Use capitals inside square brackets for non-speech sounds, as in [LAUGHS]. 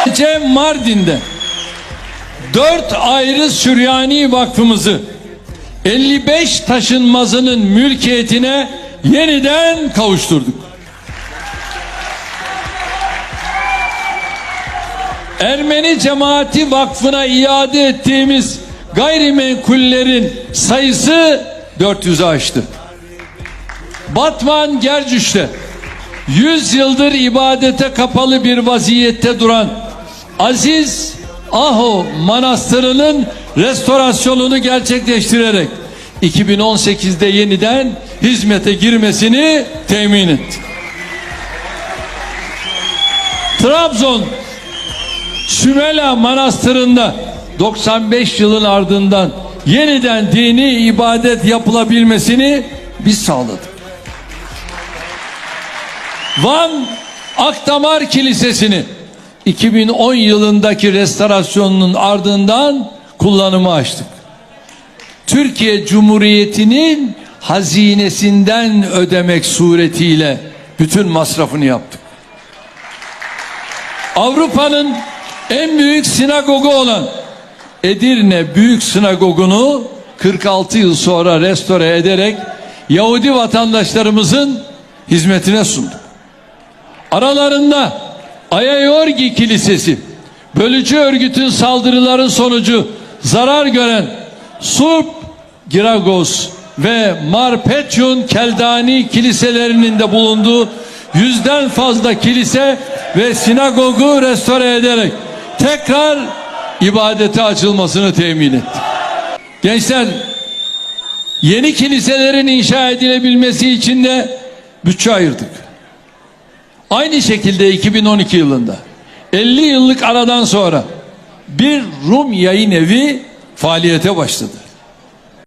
[LAUGHS] Sadece Mardin'de dört ayrı Süryani Vakfımızı 55 taşınmazının mülkiyetine yeniden kavuşturduk. Ermeni Cemaati Vakfı'na iade ettiğimiz gayrimenkullerin sayısı 400'ü aştı. Batman Gercüş'te 100 yıldır ibadete kapalı bir vaziyette duran Aziz Aho Manastırı'nın restorasyonunu gerçekleştirerek 2018'de yeniden hizmete girmesini temin etti. Trabzon Sümela Manastırı'nda 95 yılın ardından yeniden dini ibadet yapılabilmesini biz sağladık. Van Akdamar Kilisesi'ni 2010 yılındaki restorasyonunun ardından kullanıma açtık. Türkiye Cumhuriyeti'nin hazinesinden ödemek suretiyle bütün masrafını yaptık. Avrupa'nın en büyük sinagogu olan Edirne Büyük Sinagogu'nu 46 yıl sonra restore ederek Yahudi vatandaşlarımızın hizmetine sunduk. Aralarında Ayayorgi Kilisesi bölücü örgütün saldırıları sonucu zarar gören Surp Giragos ve Marpetyun Keldani kiliselerinin de bulunduğu yüzden fazla kilise ve sinagogu restore ederek tekrar ibadete açılmasını temin etti. Gençler yeni kiliselerin inşa edilebilmesi için de bütçe ayırdık. Aynı şekilde 2012 yılında 50 yıllık aradan sonra bir Rum yayın evi faaliyete başladı.